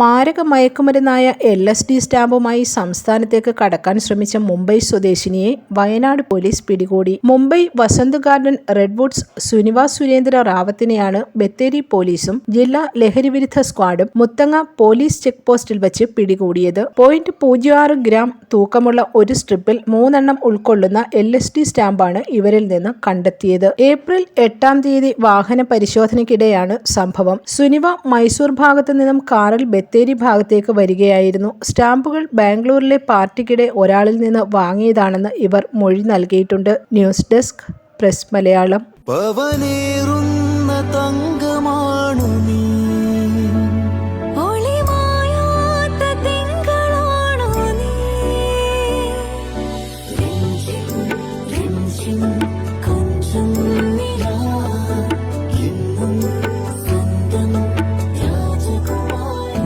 മാരക മയക്കുമരുന്നായ L S D സ്റ്റാമ്പുമായി സംസ്ഥാനത്തേക്ക് കടക്കാൻ ശ്രമിച്ച മുംബൈ സ്വദേശിനിയെ വയനാട് പോലീസ് പിടികൂടി. മുംബൈ വസന്ത് ഗാർഡൻ റെഡ്വുഡ്സ് സുനിവാസ് സുരേന്ദ്ര റാവത്തിനെയാണ് ബത്തേരി പോലീസും ജില്ലാ ലഹരിവിരുദ്ധ സ്ക്വാഡും മുത്തങ്ങ പോലീസ് ചെക്ക് പോസ്റ്റിൽ വെച്ച് പിടികൂടിയത്. പോയിന്റ് പൂജ്യം ആറ് ഗ്രാം തൂക്കമുള്ള ഒരു സ്ട്രിപ്പിൽ മൂന്നെണ്ണം ഉൾക്കൊള്ളുന്ന എൽ എസ് ഡി സ്റ്റാമ്പാണ് ഇവരിൽ നിന്ന് കണ്ടെത്തിയത്. ഏപ്രിൽ എട്ടാം തീയതി വാഹന പരിശോധനയ്ക്കിടെയാണ് സംഭവം. സുനിവ മൈസൂർ ഭാഗത്തു നിന്നും കാറിൽ ബത്തേരി ഭാഗത്തേക്ക് വരികയായിരുന്നു. സ്റ്റാമ്പുകൾ ബാംഗ്ലൂരിലെ പാർട്ടിക്കിടെ ഒരാളിൽ നിന്ന് വാങ്ങിയതാണെന്ന് ഇവർ മൊഴി നൽകിയിട്ടുണ്ട്. News desk press Malayalam.